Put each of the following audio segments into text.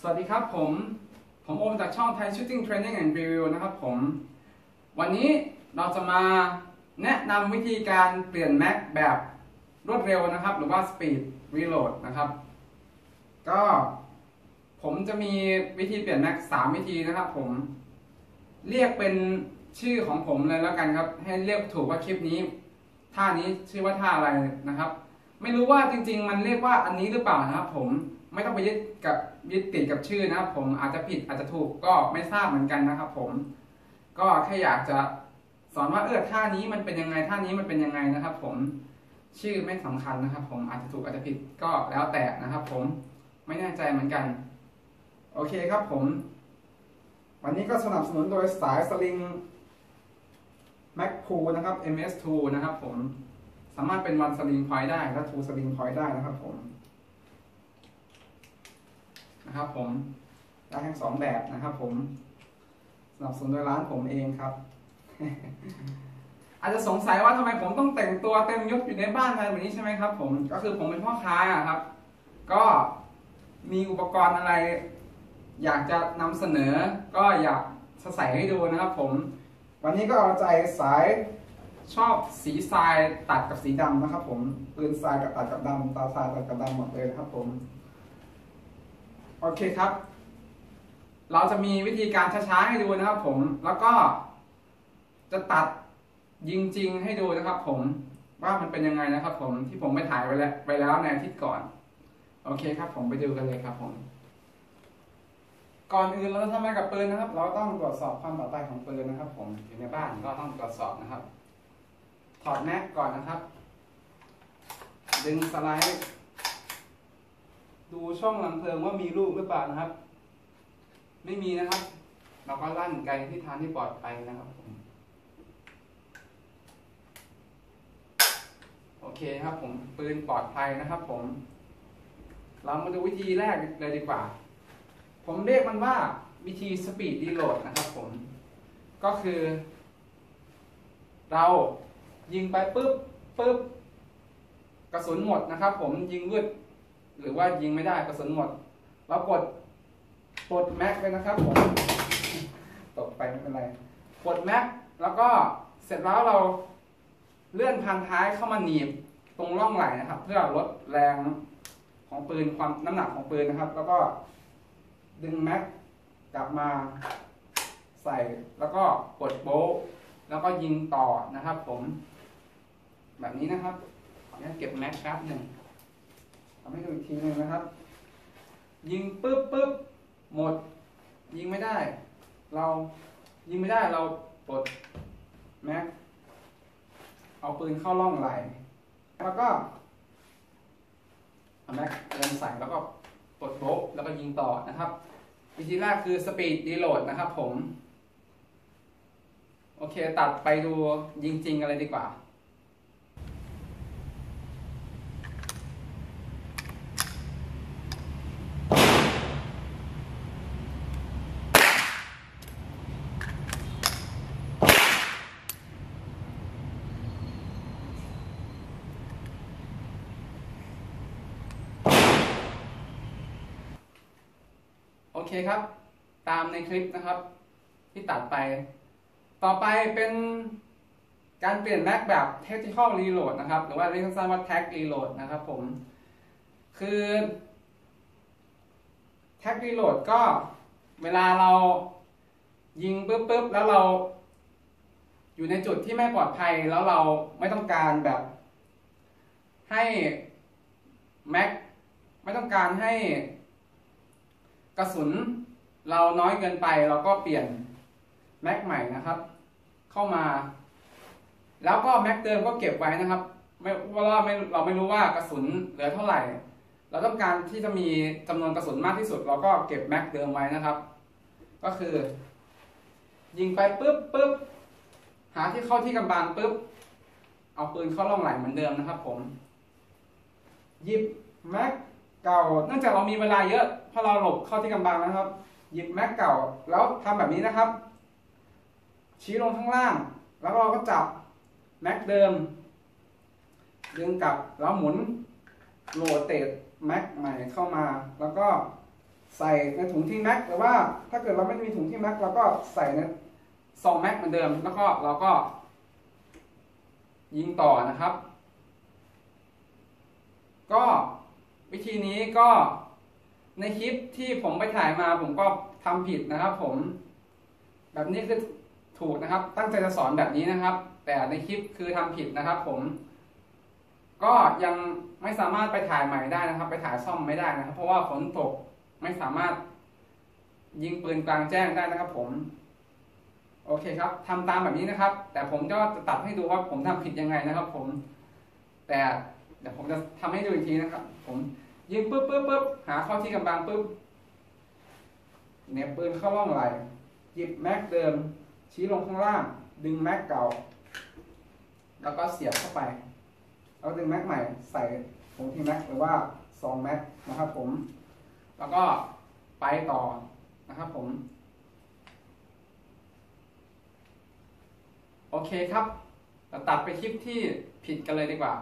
สวัสดีครับผม ผมโอมจากช่อง Thai Shooting Training and Review นะครับผม วันนี้เราจะมาแนะนำวิธีการเปลี่ยนแม็กแบบรวดเร็วนะครับ หรือว่า Speed Reload นะครับ ก็ผมจะมีวิธีเปลี่ยนแม็กสามวิธีนะครับผม เรียกเป็นชื่อของผมเลยแล้วกันครับ ให้เรียกถูกว่าคลิปนี้ ท่านี้ชื่อว่าท่าอะไรนะครับ ไม่รู้ว่าจริง ๆ มันเรียกว่าอันนี้หรือเปล่านะครับ ผมไม่ต้องไปยึดกับ ยึดติดกับชื่อนะครับผมอาจจะผิดอาจจะถูกก็ไม่ทราบเหมือนกันนะครับผม ก็แค่อยากจะสอนว่าเออท่านี้มันเป็นยังไงท่านี้มันเป็นยังไงนะครับ ผมชื่อไม่สำคัญนะครับ ผมอาจจะถูกอาจจะผิดก็แล้วแต่นะครับ ผมไม่แน่ใจเหมือนกัน โอเคครับผม วันนี้ก็สนับสนุนโดยสายสลิง Mac p o o นะครับ MS2 นะครับผมสามารถเป็นวันสลิงพอยได้และทูสลิงพอยได้นะครับผม นะครับผมได้ทั้งสองแบบนะครับผมสนับสนุนโดยร้านผมเองครับ อาจจะสงสัยว่าทำไมผมต้องแต่งตัวเต็มยศอยู่ในบ้านอะไรแบบนี้ใช่ไหมครับ ผมก็คือผมเป็นพ่อค้าอะครับ ก็มีอุปกรณ์อะไร อยากจะนำเสนอ ก็อยากใส่ให้ดูนะครับ ผม วันนี้ก็เอาใจสายชอบสีทรายตัดกับสีดำนะครับ ผมปืนทรายกับตัดกับดำตาทรายตัดกับดำหมดเลยนะครับ ผม โอเคครับ เราจะมีวิธีการช้าๆให้ดูนะครับผม แล้วก็จะตัดยิงจริงให้ดูนะครับผม ว่ามันเป็นยังไงนะครับผมที่ผมไปถ่ายไว้แล้วไปแล้วในอาทิตย์ก่อน โอเคครับ ผมไปดูกันเลยครับผม ก่อนอื่นเราจะทำอะไรกับปืนนะครับ เราต้องตรวจสอบความปลอดภัยของปืนนะครับ ผมอยู่ในบ้านก็ต้องตรวจสอบนะครับ ถอดแม็กก่อนนะครับ ดึงสไลด์ ดูช่องลำเพลิงว่ามีลูกหรือเปล่านะครับ ไม่มีนะครับ เราก็ลั่นไกลที่ทางที่ปลอดภัยนะครับโอเคครับ ผมปืนปลอดภัยนะครับ ผม เรามาดูวิธีแรกเลยดีกว่า ผมเรียกมันว่าวิธีสปีดดีโหลดนะครับผม ก็คือ เรายิงไปปุ๊บปุ๊บกระสุนหมดนะครับ ผมยิงวืด หรือว่ายิงไม่ได้กระสุนหมด เรากดปลดแม็กเลยนะครับผมตกไปไม่เป็นไรปลดแม็กแล้วก็เสร็จแล้วเราเลื่อนพันท้ายเข้ามาหนีบตรงร่องไหล่นะครับ เพื่อลดแรงของปืนความน้ำหนักของปืนนะครับ แล้วก็ดึงแม็กกลับมาใส่แล้วก็กดโบ๊แล้วก็ยิงต่อนะครับ ผม แบบนี้นะครับขออนุญาตเก็บแม็กแป๊บหนึ่ง ทำให้ดูอีกทีหนึ่งนะครับ ยิงปุ๊บปุ๊บหมด ยิงไม่ได้ เรายิงไม่ได้เราปลดแม็กเอาปืนเข้าร่องไหล แล้วก็เอาแม็กเดินใส่แล้วก็ปลดโบ๊ะแล้วก็ยิงต่อนะครับ วิธีแรกคือสปีดดีโหลดนะครับผม โอเคตัดไปดูยิงจริงกันเลยดีกว่า เคครับ ตามในคลิปนะครับ ที่ตัดไป ต่อไปเป็นการเปลี่ยนแม็กแบบ tactical reload นะครับ หรือว่าเรียกสั้นๆว่า tag reload นะครับผม คือ tag reload ก็เวลาเรายิงปุ๊บปุ๊บแล้วเรา อยู่ในจุดที่ไม่ปลอดภัยแล้วเราไม่ต้องการแบบ ให้แม็กไม่ต้องการให้ กระสุนเราน้อยเกินไปเราก็เปลี่ยนแม็กใหม่นะครับ เข้ามา แล้วก็แม็กเดิมก็เก็บไว้นะครับไม่เพราะว่าไม่เราไม่รู้ว่ากระสุนเหลือเท่าไหร่ เราต้องการที่จะมีจำนวนกระสุนมากที่สุด เราก็เก็บแม็กเดิมไว้นะครับ ก็คือ ยิงไปปุ๊บปุ๊บหาที่เข้าที่กำบังปุ๊บเอาปืนเข้าร่องไหลเหมือนเดิมนะครับ ผมหยิบแม็กเก่าเนื่องจากเรามีเวลาเยอะ พราะเราหลบเข้าที่กำบังนะครับ หยิบแม็กเก่าแล้วทำแบบนี้นะครับ ชี้ลงข้างล่าง แล้วเราก็จับแม็กเดิม ดึงกลับแล้วหมุนโหลดเตดแม็กใหม่เข้ามา แล้วก็ใส่ในถุงทิ้งแม็กหรือว่าถ้าเกิดเราไม่มีถุงทิ้งแม็กเราก็ใส่ในซองแม็กเหมือนเดิม แล้วก็เราก็ ยิงต่อนะครับ ก็วิธีนี้ก็ ในคลิปที่ผมไปถ่ายมาผมก็ทำผิดนะครับ ผม แบบนี้คือถูกนะครับ ตั้งใจจะสอนแบบนี้นะครับ แต่ในคลิปคือทำผิดนะครับ ผม ก็ยังไม่สามารถไปถ่ายใหม่ได้นะครับ ไปถ่ายซ่อมไม่ได้นะครับ เพราะว่าฝนตกไม่สามารถ ยิงปืนกลางแจ้งได้นะครับ ผม โอเคครับทำตามแบบนี้นะครับ แต่ผมก็จะตัดให้ดูว่าผมทำผิดยังไงนะครับ ผม แต่เดี๋ยวผมจะทำให้ดูอีกทีนะครับ ผม ยิงปุ๊บปุ๊บปุ๊บหาเข้าที่กำบังปุ๊บเน็บปืนเข้าร่องไหลหยิบแม็กเดิม ชี้ลงข้างล่าง ดึงแม็กเก่า แล้วก็เสียบเข้าไปแล้วดึงแม็กใหม่ใส่ถุงที่แม็กหรือว่าซองแม็กนะครับผม แล้วก็ไปต่อนะครับผม โอเคครับเราตัดไปคลิปที่ผิดกันเลยดีกว่า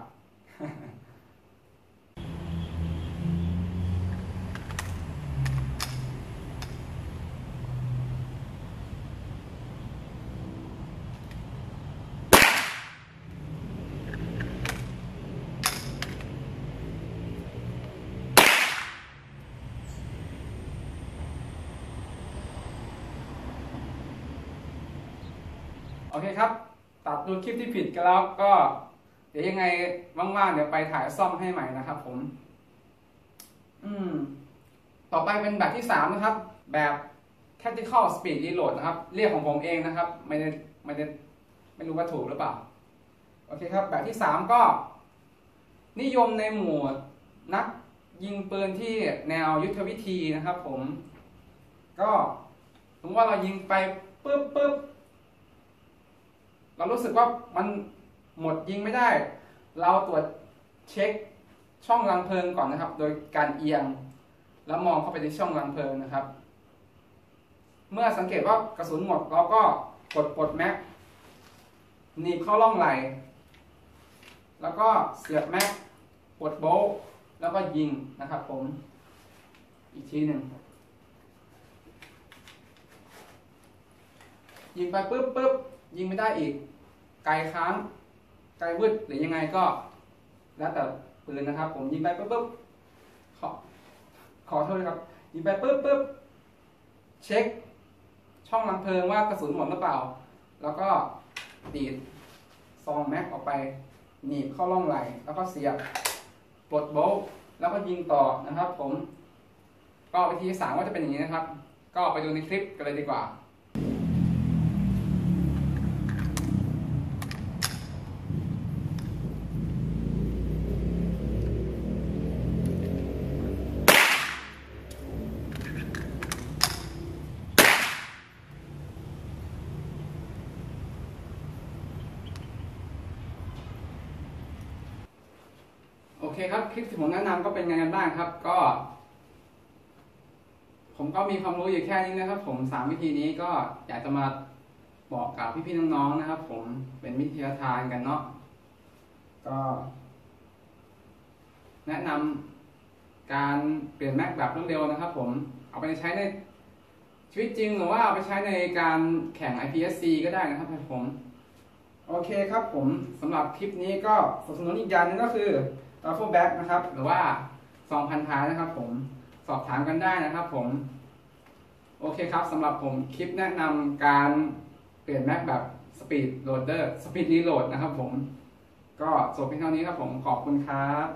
อเคครับ ตัดดูคลิปที่ผิดกันแล้วก็ เดี๋ยวยังไงว่างๆเดี๋ยวไปถ่ายซ่อมให้ใหม่นะครับผม อืม ต่อไปเป็นแบบที่สามนะครับ แบบ tactical speed reload นะครับ เรียกของผมเองนะครับ ไม่ได้ไม่ได้ไม่รู้ว่าถูกหรือเปล่า โอเคครับ แบบที่สามก็ นิยมในหมู่นักยิงปืนที่แนวยุทธวิธีนะครับผม ก็สมมติว่าเรายิงไปปึ๊บปึ๊บ เรารู้สึกว่ามันหมดยิงไม่ได้ เราตรวจเช็คช่องรังเพลิงก่อนนะครับ โดยการเอียง แล้วมองเข้าไปในช่องรังเพลิงนะครับ เมื่อสังเกตว่ากระสุนหมดเราก็กดปลดแม็กหนีบเข้าร่องไหล แล้วก็เสียบแม็กปลดโบล์แล้วก็ยิงนะครับผม อีกทีหนึ่งยิงไปปุ๊บปุ๊บ ยิงไม่ได้อีก ไกลค้าง ไกลวืดหรือยังไงก็ แล้วแต่ปืนนะครับ ผมยิงไปปุ๊บปุ๊บขอขอโทษนะครับ ยิงไปปุ๊บปุ๊บเช็ค ช่องลังเพลิงว่ากระสุนหมดหรือเปล่า แล้วก็ดีดซองแม็กออกไปหนีบเข้าร่องไหลแล้วก็เสียบปลดโบลต์แล้วก็ยิงต่อนะครับ ผม ก็วิธีสามก็จะเป็นอย่างนี้นะครับ ก็ไปดูในคลิปกันเลยดีกว่า เคครับ คลิปที่ผมแนะนำก็เป็นไงกันบ้างครับ ก็ ผมก็มีความรู้อยู่แค่นี้นะครับ ผมสามวิธีนี้ก็อยากจะมาบอกกับพี่ๆน้องๆนะครับ ผมเป็นวิทยาทานกันเนาะก็ แนะนำการเปลี่ยนแม็กแบบรวดเร็วนะครับ ผมเอาไปใช้ในชีวิตจริงหรือว่าเอาไปใช้ในการแข่ง IPSC ก็ได้นะครับผม โอเคครับผมสำหรับคลิปนี้ก็สนับสนุนอีกอย่างหนึงก็คือัฟเฟิลแบ็กนะครับ หรือว่าซองพันท้ายนะครับ ผมสอบถามกันได้นะครับ ผม โอเคครับสำหรับผมคลิปแนะนำการเปลี่ยนแม็กแบบสปีดโหลดเดอร์สปีดรีโหลดนะครับ ผม ก็จบเพียงเท่านี้ครับผมขอบคุณครับ